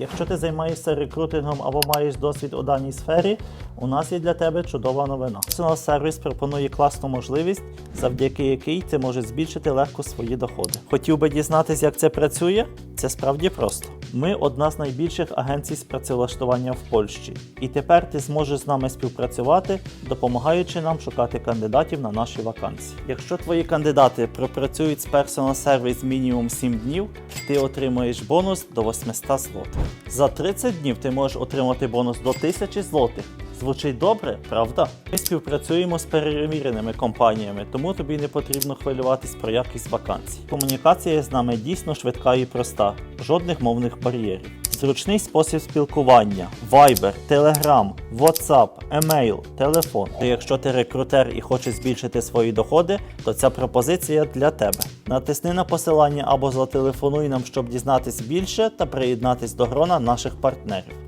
Якщо ти займаєшся рекрутингом або маєш досвід у даній сфері, у нас є для тебе чудова новина. Personal сервіс пропонує класну можливість, завдяки якій ти можеш збільшити легко свої доходи. Хотів би дізнатися, як це працює? Це справді просто. Ми одна з найбільших агенцій з працевлаштування в Польщі, і тепер ти зможеш з нами співпрацювати, допомагаючи нам шукати кандидатів на наші вакансії. Якщо твої кандидати пропрацюють з Personal Service мінімум 7 днів, ти отримуєш бонус до 800 злотих. За 30 днів ти можеш отримати бонус до 1000 злотих. Звучить добре, правда? Ми співпрацюємо з перевіреними компаніями, тому тобі не потрібно хвилюватись про якість вакансій. Комунікація з нами дійсно швидка і проста, жодних мовних бар'єрів. Зручний спосіб спілкування: Viber, Telegram, WhatsApp, Email, телефон. І якщо ти рекрутер і хочеш збільшити свої доходи, то ця пропозиція для тебе. Натисни на посилання або зателефонуй нам, щоб дізнатись більше та приєднатись до грона наших партнерів.